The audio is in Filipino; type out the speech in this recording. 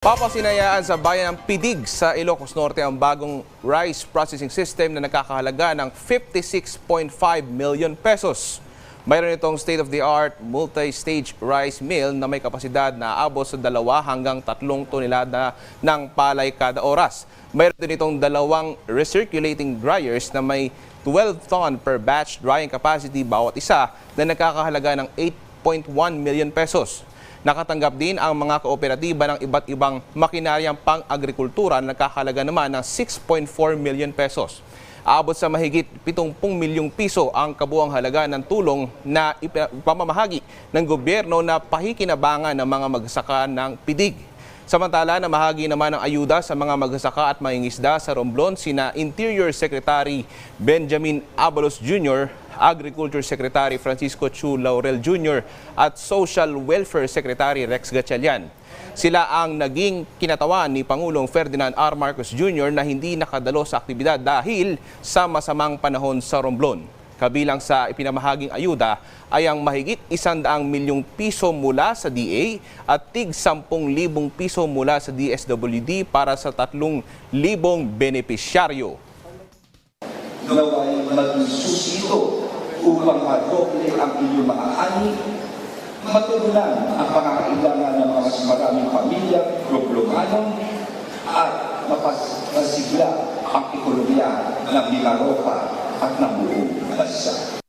Papasinayaan sa bayan ng Pidig sa Ilocos Norte ang bagong rice processing system na nakakahalaga ng 56.5 million pesos. Mayroon itong state-of-the-art multi-stage rice mill na may kapasidad na aabot sa dalawa hanggang tatlong tonelada ng palay kada oras. Mayroon din itong dalawang recirculating dryers na may 12 ton per batch drying capacity bawat isa na nakakahalaga ng 8.1 million pesos. Nakatanggap din ang mga kooperatiba ng iba't ibang makinaryang pang-agrikultura na nakakalaga naman ng 6.4 million pesos. Aabot sa mahigit 70 milyong piso ang kabuang halaga ng tulong na ipa- ipamamahagi ng gobyerno na pahikinabangan ng mga magsaka ng pidig. Samantala, namahagi naman ng ayuda sa mga magsasaka at mangingisda sa Romblon sina Interior Secretary Benjamin Abalos Jr., Agriculture Secretary Francisco Chu Laurel Jr. at Social Welfare Secretary Rex Gatchalian. Sila ang naging kinatawan ni Pangulong Ferdinand R. Marcos Jr. na hindi nakadalo sa aktibidad dahil sa masamang panahon sa Romblon. Kabilang sa ipinamahaging ayuda ay ang mahigit isandaang milyong piso mula sa DA at tig 10,000 piso mula sa DSWD para sa 3,000 benepisyaryo. naway maging susito upang madoble ang inyong mga ani, matugunan ang pangangailangan ng mga maraming pamilya, problemanon, at mapasigla ang ekonomiya ng Milaropa at ng buong baixar.